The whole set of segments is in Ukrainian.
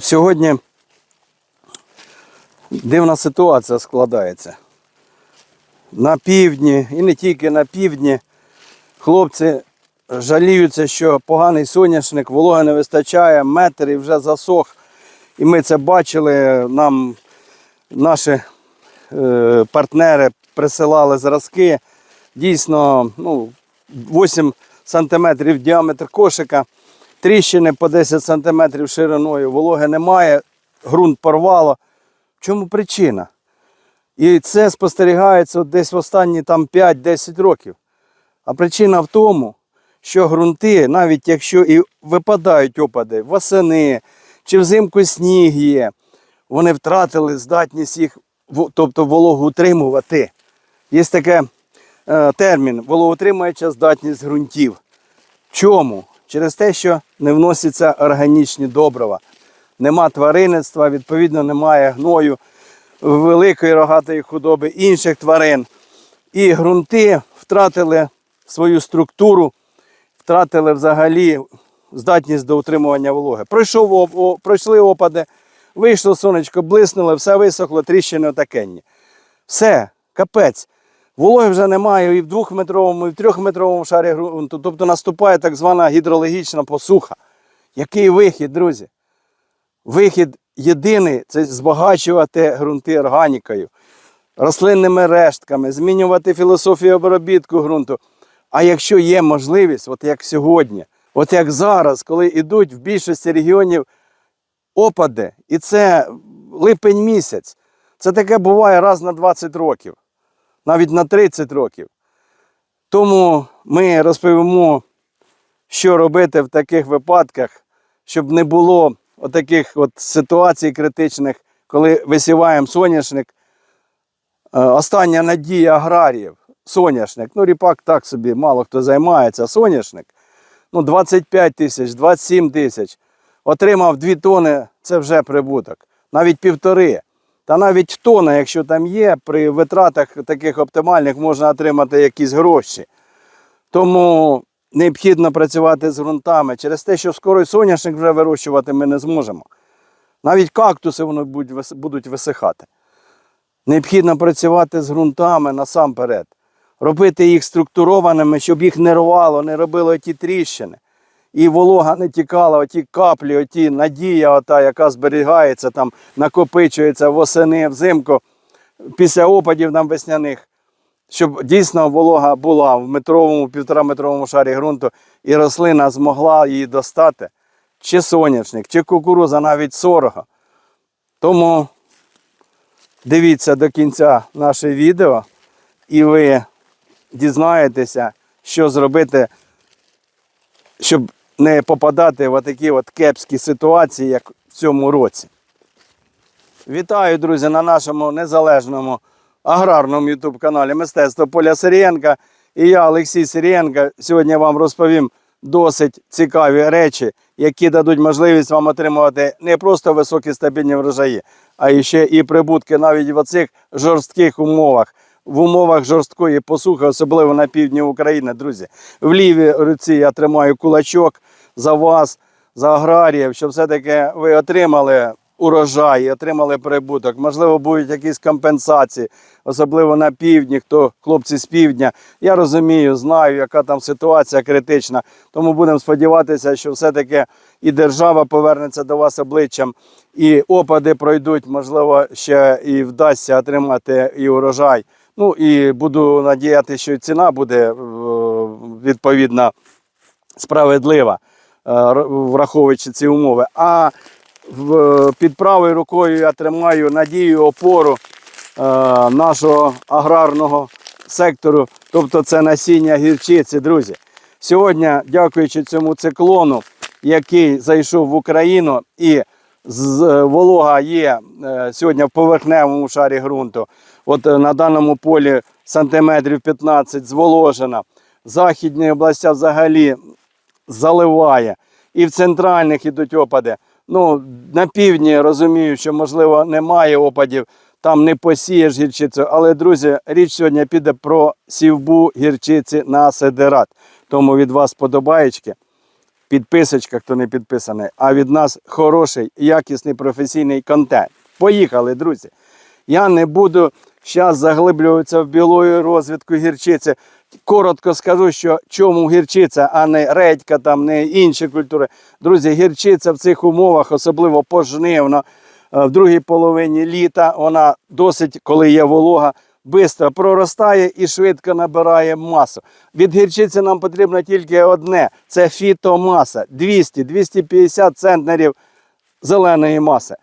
Сьогодні дивна ситуація складається. На півдні і не тільки на півдні хлопці жаліються, що поганий соняшник, вологи не вистачає, метр і вже засох. І ми це бачили. Нам наші е, партнери присилали зразки. Дійсно, ну, 8 сантиметрів діаметр кошика, тріщини по 10 сантиметрів шириною, вологи немає, ґрунт порвало. В чому причина? І це спостерігається десь в останні там 5-10 років. А причина в тому, що ґрунти, навіть якщо і випадають опади восени чи взимку сніг є, вони втратили здатність їх, тобто вологу утримувати. Є таке е, термін вологоутримуюча здатність ґрунтів. Чому? Через те, що не вносяться органічні добрива. Нема тваринництва, відповідно, немає гною великої рогатої худоби інших тварин. І ґрунти втратили свою структуру, втратили взагалі здатність до утримування вологи. Пройшов, пройшли опади, вийшло сонечко, блиснуло, все висохло, тріщини отакенні. Все, капець. Вологи вже немає і в двохметровому, і в трьохметровому шарі ґрунту. Тобто наступає так звана гідрологічна посуха. Який вихід, друзі? Вихід єдиний це збагачувати ґрунти органікою, рослинними рештками, змінювати філософію обробітку ґрунту. А якщо є можливість, от як сьогодні, от як зараз, коли йдуть в більшості регіонів опади, і це липень місяць, це таке буває раз на 20 років, навіть на 30 років. Тому ми розповімо, що робити в таких випадках, щоб не було отаких от ситуацій критичних, коли висіваємо соняшник. Е, Остання надія аграріїв соняшник. Ну, ріпак так собі, мало хто займається. Соняшник. Ну, 25 тисяч, 27 тисяч. Отримав 2 тони, це вже прибуток. Навіть півтори. Та навіть тона, якщо там є, при витратах таких оптимальних можна отримати якісь гроші. Тому необхідно працювати з ґрунтами через те, що скоро соняшник вже вирощувати ми не зможемо. Навіть кактуси вони будуть висихати. Необхідно працювати з ґрунтами насамперед, робити їх структурованими, щоб їх не рвало, не робило ті тріщини. І волога не тікала, оті каплі, оті надія, ота, яка зберігається, там, накопичується восени, взимку, після опадів нам весняних, щоб дійсно волога була в метровому, півтораметровому шарі ґрунту, і рослина змогла її достати, чи соняшник, чи кукуруза, навіть сорога. Тому дивіться до кінця наше відео, і ви дізнаєтеся, що зробити, щоб не попадати в такі от кепські ситуації, як в цьому році. Вітаю, друзі, на нашому незалежному аграрному YouTube каналі Мистецтво Поля Сирієнка. І я, Олексій Сирієнка, сьогодні вам розповім досить цікаві речі, які дадуть можливість вам отримувати не просто високі стабільні врожаї, а ще і прибутки навіть в оцих жорстких умовах. В умовах жорсткої посухи, особливо на півдні України, друзі. В лівій руці я тримаю кулачок за вас, за аграріїв, щоб все-таки ви отримали урожай, отримали прибуток. Можливо, будуть якісь компенсації, особливо на півдні, хто хлопці з півдня. Я розумію, знаю, яка там ситуація критична. Тому будемо сподіватися, що все-таки і держава повернеться до вас обличчям, і опади пройдуть, можливо, ще і вдасться отримати і урожай. Ну і буду надіяти, що ціна буде е, відповідно справедлива, е, враховуючи ці умови. А під правою рукою я тримаю надію, опору е, нашого аграрного сектору, тобто це насіння гірчиці, друзі. Сьогодні, дякуючи цьому циклону, який зайшов в Україну, і з, е, волога є е, сьогодні в поверхневому шарі ґрунту. От е, на даному полі сантиметрів 15 зволожена. Західні області взагалі заливає. І в центральних ідуть опади. Ну, на півдні розумію, що можливо немає опадів, там не посієш гірчицю. Але, друзі, річ сьогодні піде про сівбу гірчиці на седерат. Тому від вас подобаєчки. підписочка, хто не підписаний, а від нас хороший, якісний професійний контент. Поїхали, друзі. Я не буду зараз заглиблюватися в білою розвідку гірчиці. Коротко скажу, що чому гірчиця, а не редька, там, не інші культури. Друзі, гірчиця в цих умовах, особливо пожнивно, е, в другій половині літа, вона досить, коли є волога, швидко проростає і швидко набирає масу. Від гірчиці нам потрібно тільки одне це фітомаса 200-250 центнерів зеленої маси.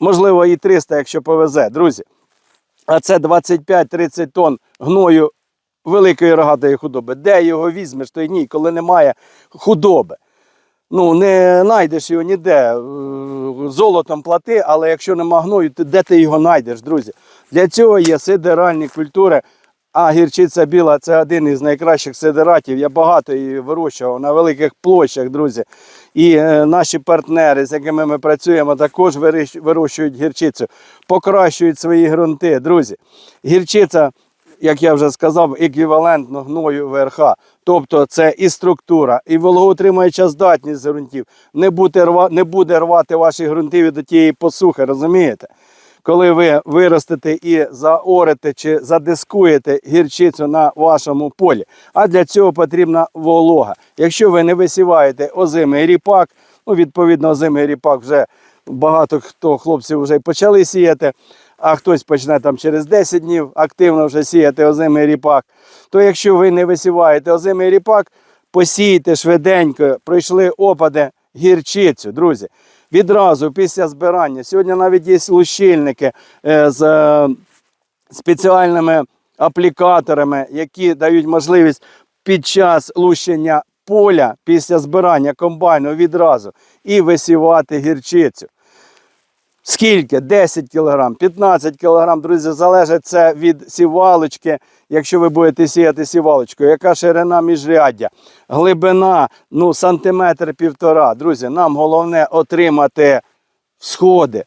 Можливо, і 300, якщо повезе, друзі. А це 25-30 тонн гною великої рогатої худоби. Де його візьмеш то й ні, коли немає худоби? Ну, не знайдеш його ніде. Е, Золотом плати, але якщо нема гною, то де ти його знайдеш, друзі? Для цього є сидеральні культури. А гірчиця біла це один із найкращих сидератів. Я багато її вирощував на великих площах, друзі. І е, наші партнери, з якими ми працюємо, також вирощують гірчицю, покращують свої ґрунти, друзі. Гірчиця, як я вже сказав, еквівалентно гною ВРХ. Тобто це і структура, і вологоутримуюча здатність ґрунтів. Не буде рвати ваші ґрунти від тієї посухи, розумієте? Коли ви виростете і заорете чи задискуєте гірчицю на вашому полі. А для цього потрібна волога. Якщо ви не висіваєте озимий ріпак, ну відповідно озимий ріпак вже багато хто хлопців вже почали сіяти, а хтось почне там через 10 днів активно вже сіяти озимий ріпак. То якщо ви не висіваєте озимий ріпак, посійте швиденько, пройшли опади гірчицю, друзі. Відразу після збирання. Сьогодні навіть є лущильники е, з е, спеціальними аплікаторами, які дають можливість під час лущення поля після збирання комбайну відразу і висівати гірчицю. Скільки? 10 кг, 15 кг, друзі, залежить це від сівалочки, якщо ви будете сіяти сівалочкою. Яка ширина міжряддя, глибина, ну, сантиметр півтора. Друзі, нам головне отримати всходи.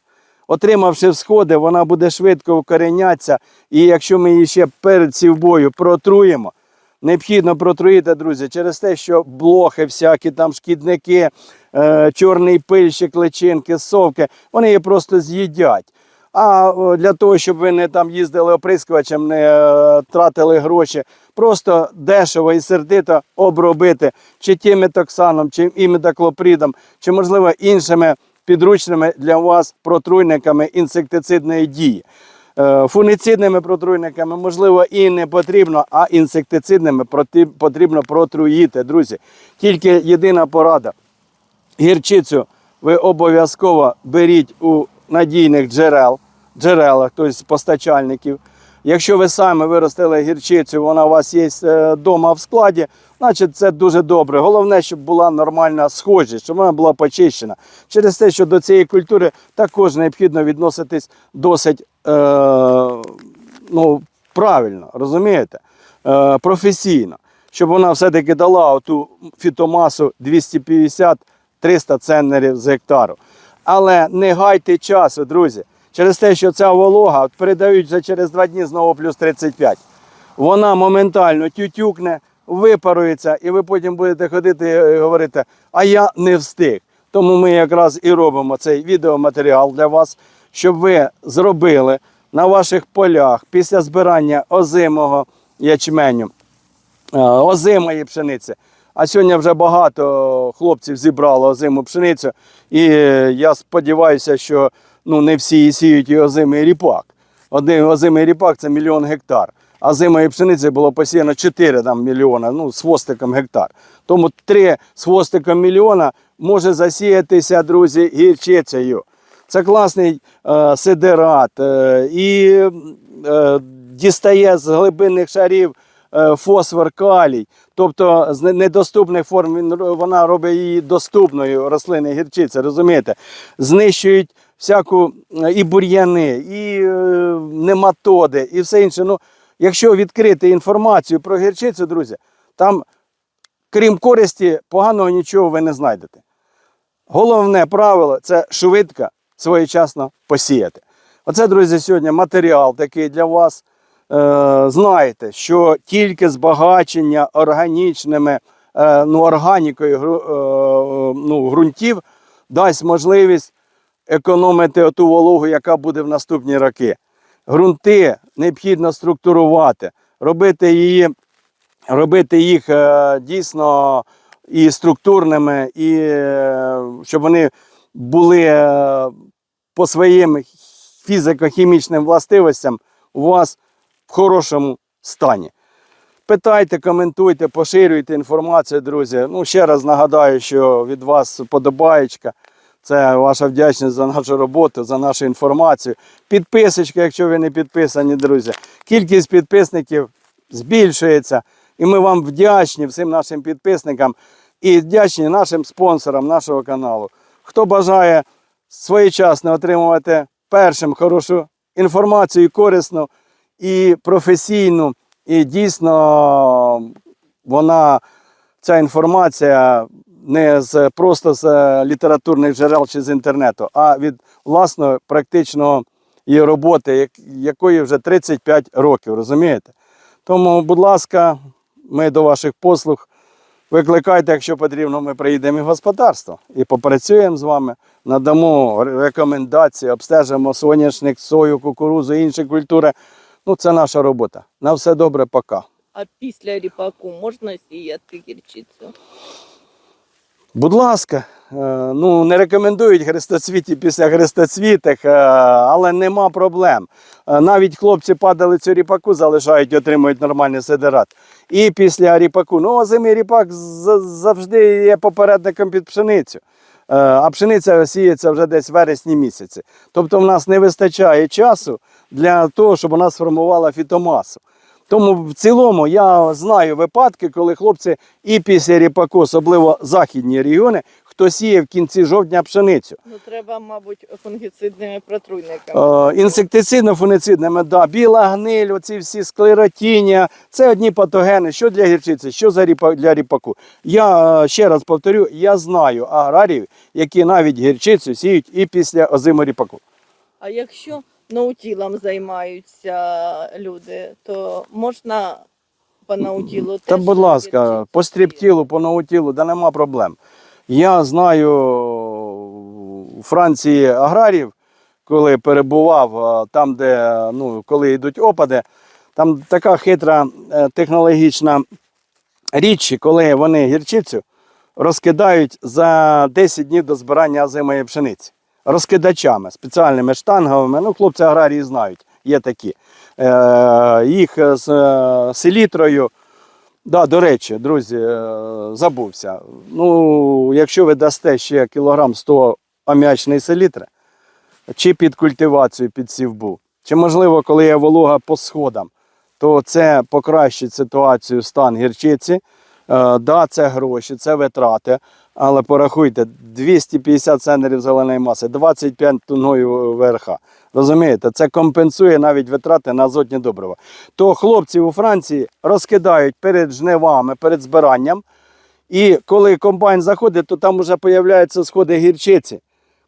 Отримавши всходи, вона буде швидко укоренятися. І якщо ми її ще перед сівбою протруємо, необхідно протруїти, друзі, через те, що блохи, всякі там шкідники, е, чорний пильщик, личинки, совки, вони її просто з'їдять. А для того, щоб ви не там їздили оприскувачем, не е, тратили гроші, просто дешево і сердито обробити чи тіметоксаном, чи імідоклопридом, чи, можливо, іншими підручними для вас протруйниками інсектицидної дії. Е, Фунгіцидними протруйниками, можливо, і не потрібно, а інсектицидними потрібно протруїти, друзі. Тільки єдина порада. Гірчицю ви обов'язково беріть у надійних джерел, джерелах, тобто постачальників. Якщо ви самі виростили гірчицю, вона у вас є вдома в складі, значить це дуже добре. Головне, щоб була нормальна схожість, щоб вона була почищена. Через те, що до цієї культури також необхідно відноситись досить е, ну, правильно, розумієте? Е, професійно, щоб вона все-таки дала оту фітомасу 250-300 центнерів з гектару. Але не гайте часу, друзі. Через те, що ця волога передають вже через два дні знову плюс 35. Вона моментально тютюкне, випарується, і ви потім будете ходити і говорити, а я не встиг. Тому ми якраз і робимо цей відеоматеріал для вас, щоб ви зробили на ваших полях після збирання озимого ячменю, е, озимої пшениці. А сьогодні вже багато хлопців зібрало озиму пшеницю. І е, я сподіваюся, що ну, не всі сіють і озимий ріпак. Один озимий ріпак це мільйон гектар. А озимої пшениці було посіяно 4 там, мільйона, ну, з хвостиком гектар. Тому 3 з хвостиком мільйона може засіятися, друзі, гірчицею. Це класний е, сидерат е, і е, дістає з глибинних шарів е, фосфор, калій. Тобто з недоступних форм він, вона робить її доступною рослини гірчиця, розумієте? Знищують всяку е, і бур'яни, і е, нематоди, і все інше. Ну, якщо відкрити інформацію про гірчицю, друзі, там, крім користі, поганого нічого ви не знайдете. Головне правило це швидко, своєчасно посіяти. Оце, друзі, сьогодні матеріал такий для вас. Е, знаєте, що тільки збагачення органічними ну, органікою ну, ґрунтів, дасть можливість економити ту вологу, яка буде в наступні роки. Грунти необхідно структурувати, робити її, робити їх е, дійсно і структурними, і е, щоб вони були е, по своїм фізико-хімічним властивостям у вас в хорошому стані. Питайте, коментуйте, поширюйте інформацію, друзі. Ну, ще раз нагадаю, що від вас подобаєчка. Це ваша вдячність за нашу роботу, за нашу інформацію. Підписочка, якщо ви не підписані, друзі. Кількість підписників збільшується. І ми вам вдячні всім нашим підписникам і вдячні нашим спонсорам нашого каналу. Хто бажає своєчасно отримувати першим хорошу інформацію, корисну і професійну, і дійсно вона, ця інформація не з просто з е, літературних джерел чи з інтернету, а від власної практичного її роботи, якої вже 35 років, розумієте? Тому, будь ласка, ми до ваших послуг. Викликайте, якщо потрібно, ми приїдемо в господарство і попрацюємо з вами, надамо рекомендації, обстежимо соняшник, сою, кукурузу, інші культури. Ну, це наша робота. На все добре, пока. А після ріпаку можна сіяти гірчицю? Будь ласка, е, ну не рекомендують хрестоцвіті після хрестоцвітих, е, але нема проблем. Е, Навіть хлопці падали цю ріпаку, залишають отримують нормальний сидерат. І після ріпаку, ну озимий ріпак завжди є попередником під пшеницю. А пшениця сіється вже десь в вересні місяці. Тобто в нас не вистачає часу для того, щоб вона сформувала фітомасу. Тому в цілому я знаю випадки, коли хлопці і після ріпаку, особливо західні регіони, хто сіє в кінці жовтня пшеницю. Ну треба, мабуть, фунгіцидними протруйниками. Е, інсектицидно-фуницидними, да, біла гниль, оці всі склеротіння, це одні патогени, що для гірчиці, що за ріпа, для ріпаку. Я е, ще раз повторю, я знаю аграріїв, які навіть гірчицю сіють і після озимого ріпаку. А якщо наутілом займаються люди, то можна по наутілу Та, будь ласка, по стріптілу, по ноутілу, да нема проблем. Я знаю у Франції аграрів, коли перебував там, де ну, коли йдуть опади, там така хитра е, технологічна річ, коли вони гірчицю розкидають за 10 днів до збирання озимої пшениці. Розкидачами, спеціальними штанговими. Ну, хлопці аграрії знають, є такі. Е, їх з е, селітрою. Да, до речі, друзі, е, забувся. Ну, якщо ви дасте ще кілограм 100 аміачної селітри, чи під культивацію під сівбу, чи можливо, коли є волога по сходам, то це покращить ситуацію стан гірчиці. Е, да, це гроші, це витрати. Але порахуйте, 250 центнерів зеленої маси, 25 тонною ВРХ. Розумієте, це компенсує навіть витрати на азотні добрива. То хлопці у Франції розкидають перед жнивами, перед збиранням. І коли комбайн заходить, то там вже з'являються сходи гірчиці.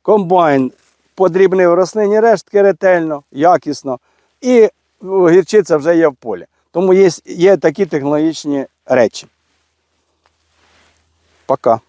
Комбайн подрібнив рослинні рештки ретельно, якісно, і гірчиця вже є в полі. Тому є, є такі технологічні речі. Пока.